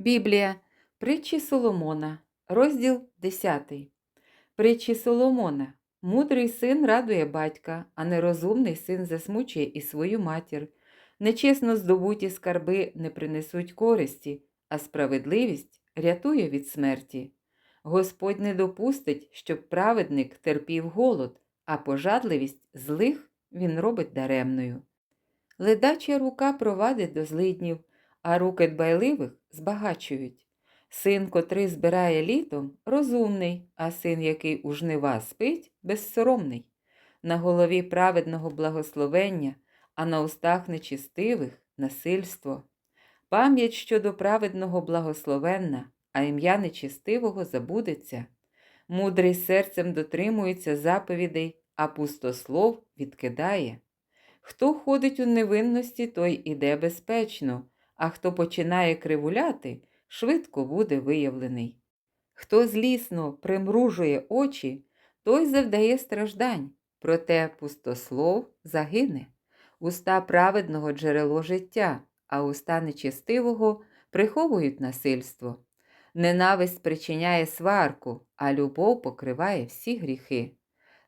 Біблія, притчі Соломона, розділ 10. Притчі Соломона. Мудрий син радує батька, а нерозумний син засмучує і свою матір. Нечесно здобуті скарби не принесуть користі, а справедливість рятує від смерті. Господь не допустить, щоб праведник терпів голод, а пожадливість злих він робить даремною. Ледача рука провадить до злиднів, а руки дбайливих збагачують. Син, котрий збирає літом, розумний, а син, який у жнива спить, безсоромний. На голові праведного благословення, а на устах нечистивих насильство. Пам'ять щодо праведного благословенна, а ім'я нечистивого забудеться. Мудрий серцем дотримується заповідей, а пустослов відкидає. Хто ходить у невинності, той іде безпечно, а хто починає кривуляти, швидко буде виявлений. Хто злісно примружує очі, той завдає страждань, проте пустослов загине. Уста праведного джерело життя, а уста нечестивого приховують насильство. Ненависть причиняє сварку, а любов покриває всі гріхи.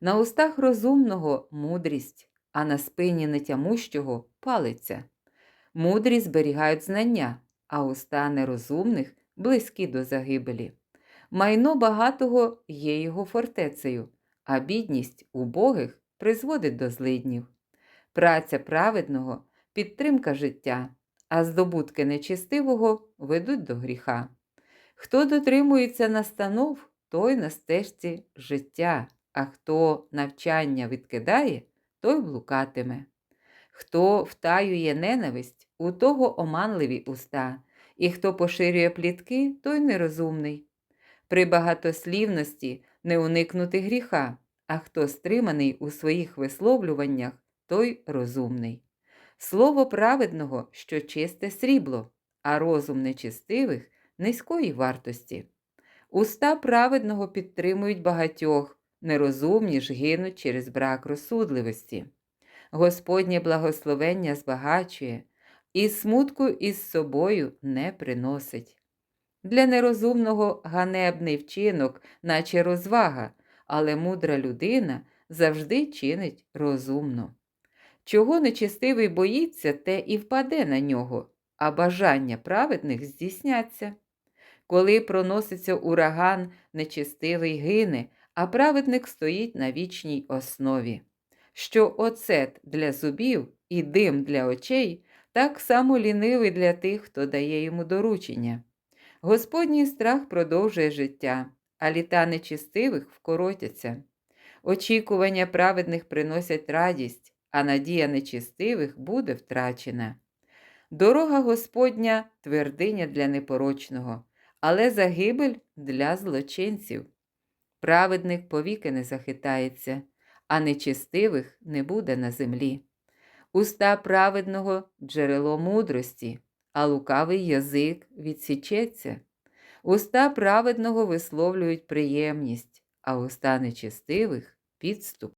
На устах розумного мудрість, а на спині нетямущого палиця. Мудрі зберігають знання, а уста нерозумних близькі до загибелі. Майно багатого є його фортецею, а бідність убогих призводить до злиднів. Праця праведного підтримка життя, а здобутки нечистивого ведуть до гріха. Хто дотримується настанов, той на стежці життя, а хто навчання відкидає, той блукатиме. Хто втаює ненависть, у того оманливі уста, і хто поширює плітки, той нерозумний. При багатослівності не уникнути гріха, а хто стриманий у своїх висловлюваннях, той розумний. Слово праведного, що чисте срібло, а розум нечистивих низької вартості. Уста праведного підтримують багатьох, нерозумні ж гинуть через брак розсудливості. Господнє благословення збагачує, і смутку із собою не приносить. Для нерозумного ганебний вчинок, наче розвага, але мудра людина завжди чинить розумно. Чого нечистивий боїться, те і впаде на нього, а бажання праведних здійсняться. Коли проноситься ураган, нечистивий гине, а праведник стоїть на вічній основі. Що оцет для зубів і дим для очей, так само лінивий для тих, хто дає йому доручення. Господній страх продовжує життя, а літа нечистивих вкоротяться. Очікування праведних приносять радість, а надія нечистивих буде втрачена. Дорога Господня твердиня для непорочного, але загибель для злочинців. Праведник повіки не захитається, а нечистивих не буде на землі. Уста праведного джерело мудрості, а лукавий язик відсічеться. Уста праведного висловлюють приємність, а уста нечистивих підступ.